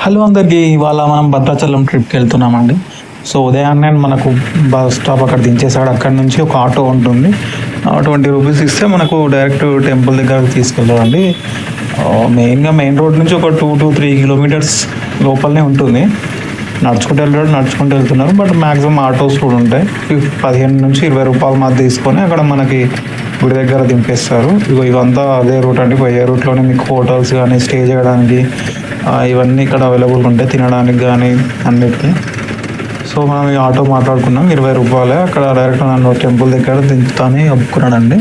Hello అందరికీ ఇవాళ మనం భద్రాచలం ట్రిప్కి వెళ్తున్నామండి. సో ఉదయాన్నే మనకు బస్ స్టాప్ అక్కడ దించేసాడు అక్కడ నుంచి ఒక ఆటో ఉంటుంది. ట్వంటీ రూపీస్ ఇస్తే మనకు డైరెక్ట్ టెంపుల్ దగ్గరకు తీసుకెళ్తామండి మెయిన్గా మెయిన్ రోడ్ నుంచి ఒక టూ టు త్రీ కిలోమీటర్స్ లోపలనే ఉంటుంది. నడుచుకుంటూ వెళ్ళాడు నడుచుకుంటూ వెళ్తున్నారు. బట్ మ్యాక్సిమం ఆటోస్ కూడా ఉంటాయి. పదిహేను నుంచి ఇరవై రూపాయలు మధ్య తీసుకొని అక్కడ మనకి గుడి దగ్గర దింపేస్తారు. ఇగో ఇవంతా అదే రూట్ అండి. పోయే రూట్లోనే మీకు హోటల్స్ కానీ స్టే చేయడానికి ఇవన్నీ ఇక్కడ అవైలబుల్ ఉంటాయి తినడానికి కానీ అన్నిటికీ. సో మనం ఈ ఆటో మాట్లాడుకున్నాం. ఇరవై రూపాయలే. అక్కడ డైరెక్ట్ నన్ను టెంపుల్ దగ్గర దించుతానే ఒప్పుకున్నాడండి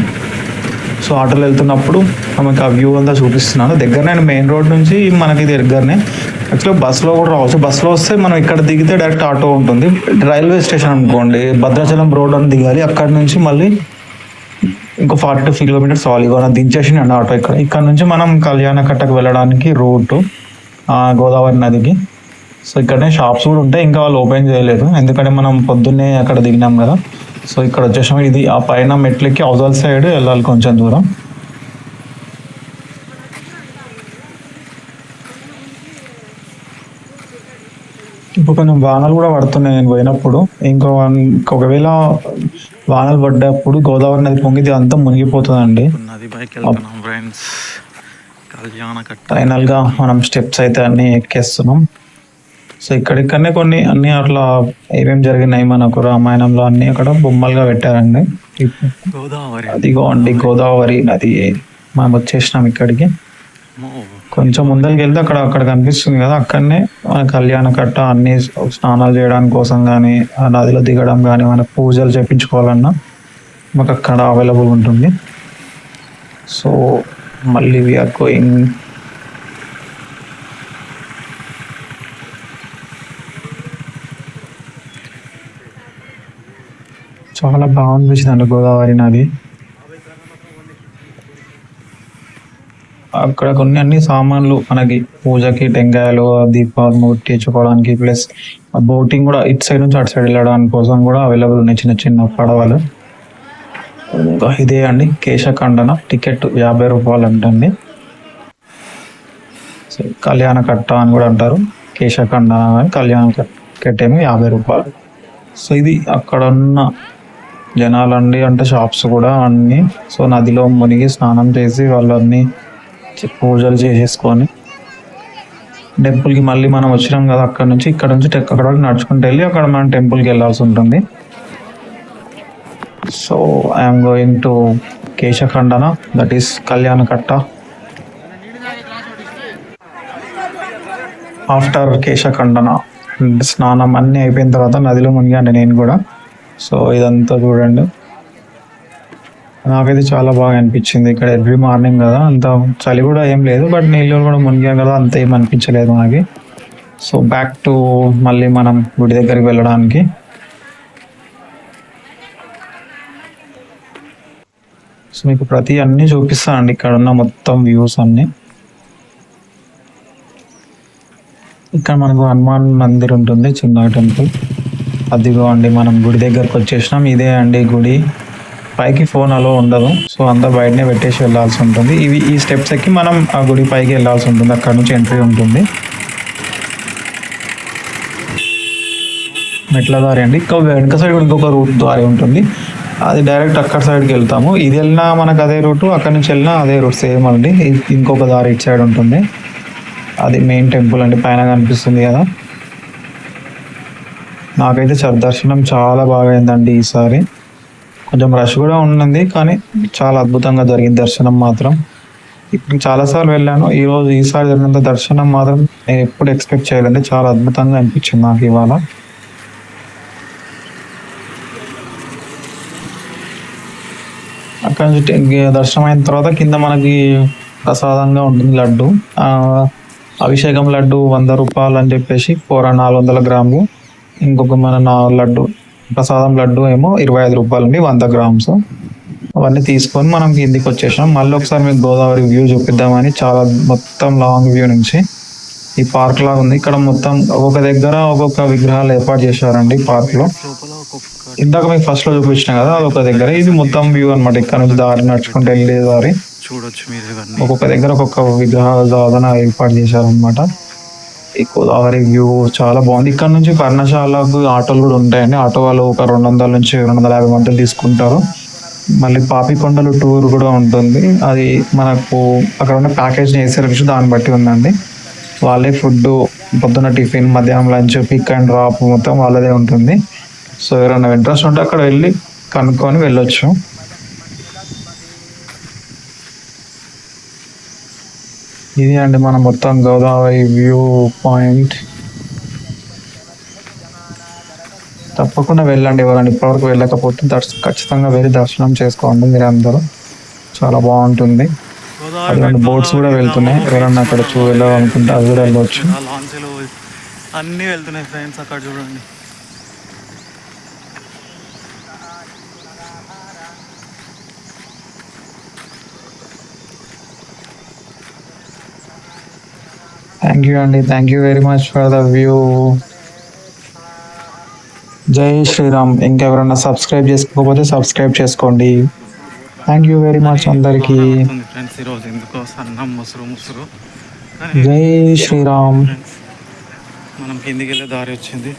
సో ఆటోలో వెళ్తున్నప్పుడు మనకి ఆ వ్యూ అంతా చూపిస్తున్నాను. దగ్గర నేను మెయిన్ రోడ్ నుంచి మనకి దగ్గరనే. యాక్చువల్గా బస్సులో కూడా రావచ్చు. బస్సులో వస్తే మనం ఇక్కడ దిగితే డైరెక్ట్ ఆటో ఉంటుంది. రైల్వే స్టేషన్ అనుకోండి భద్రాచలం రోడ్ అని దిగాలి. అక్కడ నుంచి మళ్ళీ ఇంకో ఫార్టీ టూ కిలోమీటర్స్ అవ్వాలి దించేసి అండి ఆటో ఇక్కడ. ఇక్కడ నుంచి మనం కళ్యాణ కట్టకు వెళ్ళడానికి రూటు గోదావరి నదికి. సో ఇక్కడనే షాప్స్ కూడా ఉంటాయి ఇంకా వాళ్ళు ఓపెన్ చేయలేదు. ఎందుకంటే మనం పొద్దున్నే అక్కడ దిగినాం కదా. సో ఇక్కడ వచ్చేసాము ఇది ఆ పైన మెట్లకి అవతల సైడ్ వెళ్ళాలి కొంచెం దూరం. ఇప్పుడు కొంచెం వానలు కూడా పడుతున్నాయి. నేను పోయినప్పుడు ఇంకో ఒకవేళ వానలు పడ్డప్పుడు గోదావరి నది పొంగిది అంతా మునిగిపోతుందండి. ఫైనల్గా మనం స్టెప్స్ అయితే అన్నీ ఎక్కేస్తున్నాం. సో ఇక్కడిక్కడనే కొన్ని అన్ని అట్లా ఏమేమి జరిగినాయి మనకు రామాయణంలో అన్ని అక్కడ బొమ్మలుగా పెట్టారండి. గోదావరి. అదిగో అండి గోదావరి నది. మనం వచ్చేసినాం ఇక్కడికి. కొంచెం ముందరికి వెళ్తే అక్కడ అక్కడ కనిపిస్తుంది కదా అక్కడనే మన కళ్యాణ కట్ట అన్ని స్నానాలు చేయడానికి కోసం కానీ ఆ నదిలో దిగడం కానీ మన పూజలు చేపించుకోవాలన్నా మాకు అక్కడ అవైలబుల్ ఉంటుంది. సో మళ్ళీ వీఆర్ గోయింగ్ చాలా బాగుంది గోదావరి నది. అక్కడ కొన్ని అన్ని సామాన్లు మనకి పూజకి టెంకాయలు దీపాలు ముట్టించుకోవడానికి ప్లస్ బోటింగ్ కూడా ఇటు సైడ్ నుంచి అటు సైడ్ వెళ్ళడానికి కోసం కూడా అవైలబుల్ ఉన్నాయి చిన్న చిన్న పడవలు. ఇంకా ఇదే అండి. కేశఖండన. టికెట్ యాభై రూపాయలు అంటండి. సో కళ్యాణ కట్ట అని కూడా అంటారు. కేశఖండన అని కళ్యాణ టికెట్ ఏమో యాభై రూపాయలు. సో ఇది అక్కడ ఉన్న జనాలండి. అంటే షాప్స్ కూడా అన్నీ. సో నదిలో మునిగి స్నానం చేసి వాళ్ళన్నీ పూజలు చేసేసుకొని టెంపుల్కి మళ్ళీ మనం వచ్చినాం కదా అక్కడ నుంచి. ఇక్కడ నుంచి టెక్ అక్కడ నడుచుకుంటూ వెళ్ళి అక్కడ మనం టెంపుల్కి వెళ్ళాల్సి ఉంటుంది. సో ఐఎమ్ గోయింగ్ టు కేశఖండన దట్ ఈస్ కళ్యాణకట్ట ఆఫ్టర్ కేశఖండన స్నానం అన్నీ అయిపోయిన తర్వాత నదిలో మునిగాను నేను కూడా. సో ఇదంతా చూడండి. నాకైతే చాలా బాగా అనిపించింది ఇక్కడ ఎవ్రీ మార్నింగ్ కదా. అంత చలి కూడా ఏం లేదు బట్ నీళ్ళు కూడా మునిగాం కదా అంత ఏం అనిపించలేదు మనకి సో బ్యాక్ టు మళ్ళీ మనం గుడి దగ్గరికి వెళ్ళడానికి. సో మీకు ప్రతి అన్ని చూపిస్తానండి. ఇక్కడ ఉన్న మొత్తం వ్యూస్ అన్నీ. ఇక్కడ మనకు హనుమాన్ మందిర్ ఉంటుంది చిన్న టెంపుల్. అదిగో అండి మనం గుడి దగ్గరకు వచ్చేసినాం. ఇదే అండి గుడి. పైకి ఫోన్ అలో ఉండదు. సో అంతా బయటనే పెట్టేసి వెళ్ళాల్సి ఉంటుంది. ఇవి ఈ స్టెప్స్ ఎక్కి మనం ఆ గుడి పైకి వెళ్ళాల్సి ఉంటుంది. అక్కడ నుంచి ఎంట్రీ ఉంటుంది. మెట్ల దారి అండి. ఇంకా వెనక సైడ్ కూడా ఇంకొక రూట్ దారి ఉంటుంది. అది డైరెక్ట్ అక్కడ సైడ్కి వెళ్తాము. ఇది వెళ్ళినా మనకు అదే రూటు అక్కడ నుంచి వెళ్ళినా అదే రూట్ సేమ్ అండి. ఇంకొక దారి ఇటు సైడ్ ఉంటుంది. అది మెయిన్ టెంపుల్ అండి పైన కనిపిస్తుంది కదా. నాకైతే చ- దర్శనం చాలా బాగా అయిందండి ఈసారి. కొంచెం రష్ కూడా ఉన్నది కానీ చాలా అద్భుతంగా జరిగింది దర్శనం మాత్రం. ఇప్పుడు చాలాసార్లు వెళ్ళాను ఈరోజు ఈసారి జరిగినంత దర్శనం మాత్రం నేను ఎప్పుడు ఎక్స్పెక్ట్ చేయలేదండి. చాలా అద్భుతంగా అనిపించింది నాకు ఇవాళ. అక్కడ నుంచి దర్శనం అయిన తర్వాత కింద మనకి ప్రసాదంగా ఉంటుంది లడ్డు. అభిషేకం లడ్డు వంద రూపాయలు అని చెప్పేసి కూర నాలుగు వందల గ్రాములు. ఇంకొక మన నా లడ్డు ప్రసాదం లడ్డు ఏమో ఇరవై ఐదు రూపాయలు అండి వంద గ్రామ్స్. అవన్నీ తీసుకొని మనం కిందికి వచ్చేసాం మళ్ళీ ఒకసారి మీకు గోదావరి వ్యూ చూపిద్దామని చాలా మొత్తం లాంగ్ వ్యూ నుంచి ఈ పార్క్ లాగా ఉంది. ఇక్కడ మొత్తం ఒక్కొక్క దగ్గర ఒక్కొక్క విగ్రహాలు ఏర్పాటు చేశారండి పార్క్లో. ఇందాక మీకు ఫస్ట్లో చూపించిన కదా అదొక దగ్గర. ఇది మొత్తం వ్యూ అన్నమాట. ఇక్కడ నుంచి దారి నడుచుకుంటూ వెళ్ళే దారి. చూడొచ్చు మీరు ఇవన్నీ. ఒక్కొక్క దగ్గర ఒక్కొక్క విగ్రహ సాధన ఏర్పాటు చేశారనమాట ఈ గోదావరి వ్యూ చాలా బాగుంది. ఇక్కడ నుంచి పర్ణశాలకు ఆటోలు కూడా ఉంటాయండి. ఆటో వాళ్ళు ఒక రెండు వందల నుంచి రెండు వందల యాభై మందిలు తీసుకుంటారు. మళ్ళీ పాపికొండలు టూర్ కూడా ఉంటుంది. అది మనకు అక్కడ ఉన్న ప్యాకేజ్ చేసే దాన్ని బట్టి ఉందండి. వాళ్ళే ఫుడ్ పొద్దున్న టిఫిన్ మధ్యాహ్నం లంచ్ పిక్ అండ్ డ్రాప్ మొత్తం వాళ్ళదే ఉంటుంది. సో ఎవరైనా ఇంట్రెస్ట్ ఉంటే అక్కడ వెళ్ళి కనుక్కొని వెళ్ళొచ్చు. ఇది అండి మన మొత్తం గోదావరి వ్యూ పాయింట్. తప్పకుండా వెళ్ళండి ఎవరైనా ఇప్పటివరకు వెళ్ళకపోతే దర్శ ఖచ్చితంగా వెళ్ళి దర్శనం చేసుకోండి మీరు అందరూ. చాలా బాగుంటుంది. అటువంటి బోట్స్ కూడా వెళ్తున్నాయి. ఎవరన్నా అక్కడ చూ వెళ్ళాలనుకుంటే అవి కూడా వెళ్ళవచ్చు అన్నీ వెళ్తున్నాయి ఫ్రెండ్స్ అక్కడ చూడండి. థ్యాంక్ యూ అండి thank you very much for the view జై శ్రీరామ్ ఇంకెవరన్నా సబ్స్క్రైబ్ చేసుకోకపోతే సబ్స్క్రైబ్ చేసుకోండి. థ్యాంక్ యూ వెరీ మచ్ అందరికీ. ఫ్రెండ్స్ ఈరోజు ఎందుకో సన్నం ముసురు ముసురు. కానీ జై శ్రీరామ్ మనం కిందికి వెళ్ళే దారి వచ్చింది.